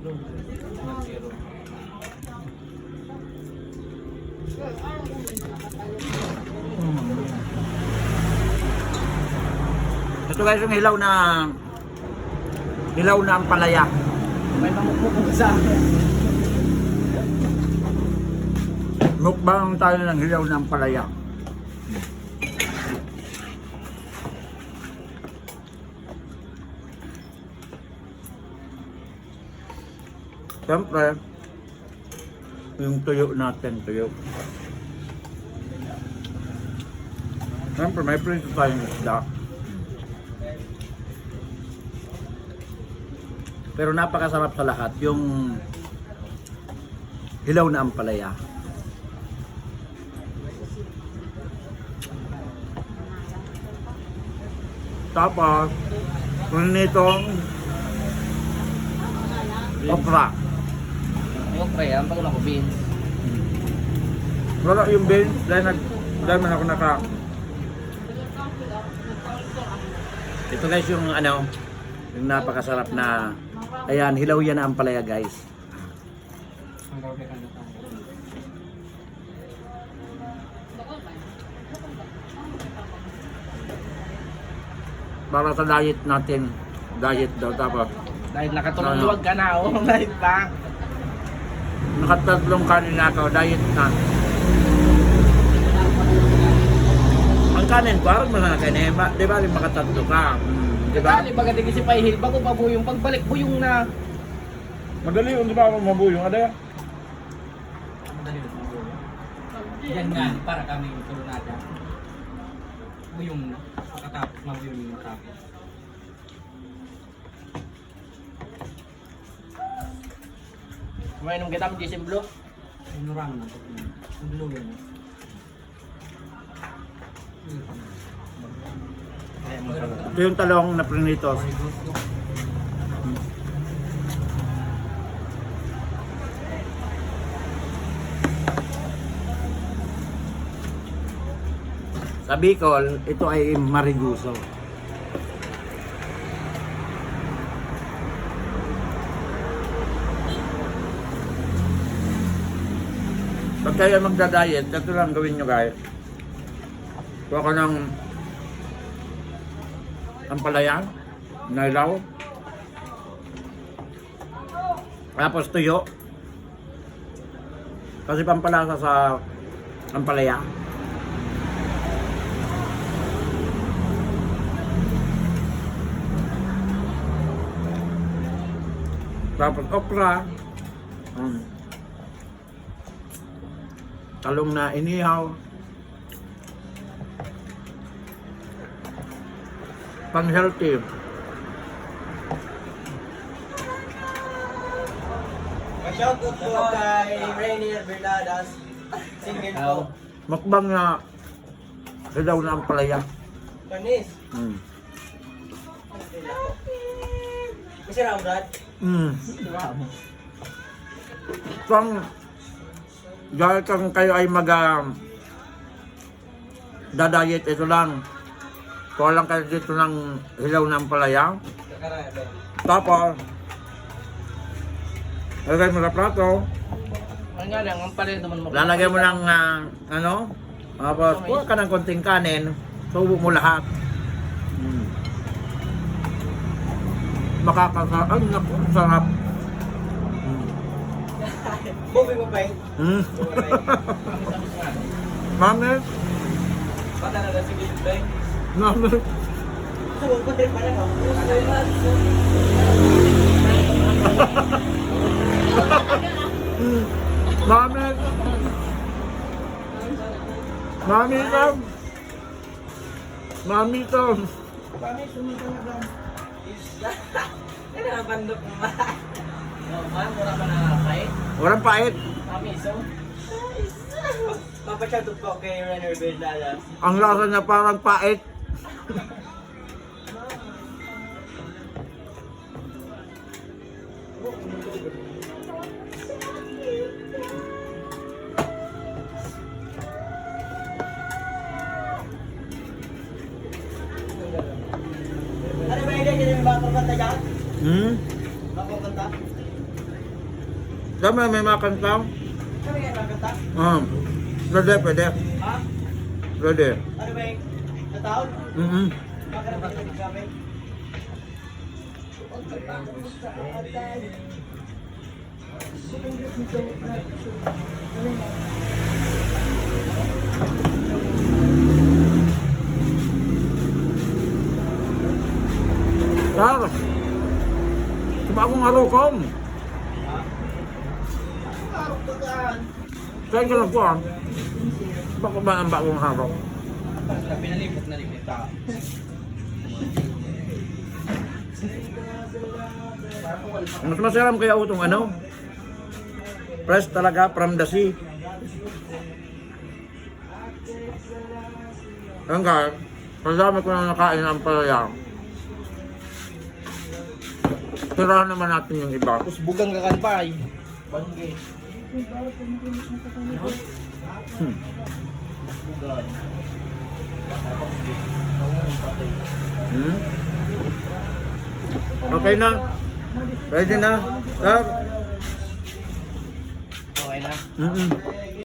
Ito guys yung hilaw na hilaw na ang palaya. May mamukmuk sa akin. Mukbang tayo ng hilaw na ang palaya. Siyempre, yung tuyo natin, tuyo. Siyempre, may prito tayong isda. Pero napakasarap sa lahat yung hilaw na ampalaya. Tapos, nitong okra. Yung pre, ang bago na ko beans. Wala yung beans, dahil, nag, dahil man ako naka... Ito guys yung ano, yung napakasarap na, ayan, hilaw yan na ampalaya guys. Para sa diet natin, diet daw tapos Dahil nakatulong Ano? luwag ka na, oh. Dahil pa. Nakatatlong kanin na ako, diet na. Ang kanin, parang mga kanin, ba- di ba rin makatatlo ka? Di ba? Dali baga di kasi pahihil, bago pa buyong. Pagbalik buyong na. Madali yun, di ba? Mabuyong, ada yan. Yan nga, para kami yung tulunada. Buyong na. Katapos, mabuyong yung matapos. Mainom kita mo Blue? Inurang na. Blue yan. Ito yung talong na prinitos. Sa Bicol, ito ay mariguso. Pag kayo magda-diet, ito lang gawin nyo guys. Kuha ka ng ampalaya, nailaw, tapos tuyo. Kasi pampalasa sa ampalaya. Tapos okra. Mm. Talong na inihaw. Pang healthy. Shoutout po kay Rainier Bernadas. Single po. Mukbang na hilaw na ang palaya. Panis. Mm. Kasi raw, Brad. Mm. Kung dahil kung kayo ay mag uh, dadayet ito lang. Kuha lang kayo dito ng hilaw ng palaya. Tapos, lagay mo sa plato. Ano. Lalagay mo ng ah, ano? Tapos, kuha ka ng konting kanin. Subo mo lahat. Mm. Makakasarap. Ang sarap. Mm. Bubi mo pa Mm. Mami, Bata na lang sige ba? mami. Gusto mo pa rin pala no? Mami. Mami Tom. Mami Tom. Kami sumita na ba? Ano ang bandok mo ba? Man, mura pa Walang pait. Kami, so. Papashoutout po kay Rainier Bernadas. Ang lasa niya parang pait. Dami may makan ka? Kami nga nagkata. Um, pwede, pwede. Ha? Pwede. Ano ba yung nataon? Mm-hmm. Baka naman yung kami. Kaya ka lang po ah. Bako ba ang bagong? Basta pinalipot na rin ito. Mas masarap kaya utong ano? Fresh talaga from the sea. Hanggang, kasama ko na nakain ang palaya. Tirahan naman natin yung iba. Tapos bugang kakanpay. Bangge. Hmm. Hmm? Okay na. Ready na. Sir? Okay na. Mm-mm.